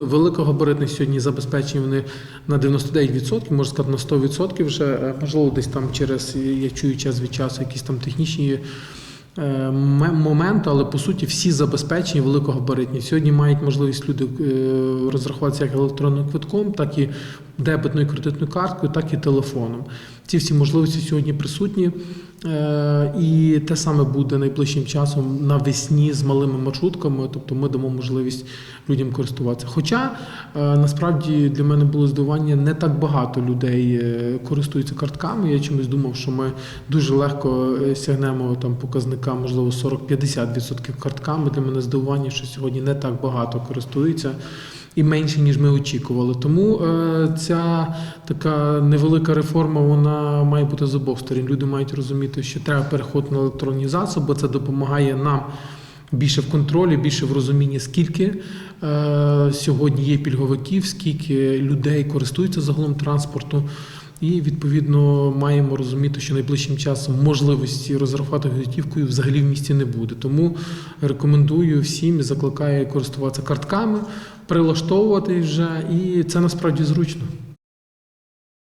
Великогабаритних сьогодні забезпечені вони на 99%, можна сказати на 100% вже. Е, Можливо, десь там через, я чую час від часу, якісь там технічні е, м- моменти, але по суті всі забезпечені великогабаритні. Сьогодні мають можливість люди е, розрахуватися як електронним квитком, так і дебетною кредитною карткою, так і телефоном. Ці всі можливості сьогодні присутні. Е, І те саме буде найближчим часом навесні з малими маршрутками, тобто ми дамо можливість людям користуватися. Хоча насправді для мене було здивування, не так багато людей користуються картками. Я чомусь думав, що ми дуже легко сягнемо там показника, можливо, 40-50% картками. Для мене здивування, що сьогодні не так багато користуються. І менше ніж ми очікували. Тому е, ця така невелика реформа вона має бути з обох сторін. Люди мають розуміти, що треба переход на електронні засоби, це допомагає нам більше в контролі, більше в розумінні, скільки е, сьогодні є пільговиків, скільки людей користуються загалом транспорту. І відповідно маємо розуміти, що найближчим часом можливості розрахувати готівкою взагалі в місті не буде. Тому рекомендую всім і закликаю користуватися картками, прилаштовувати вже, і це насправді зручно.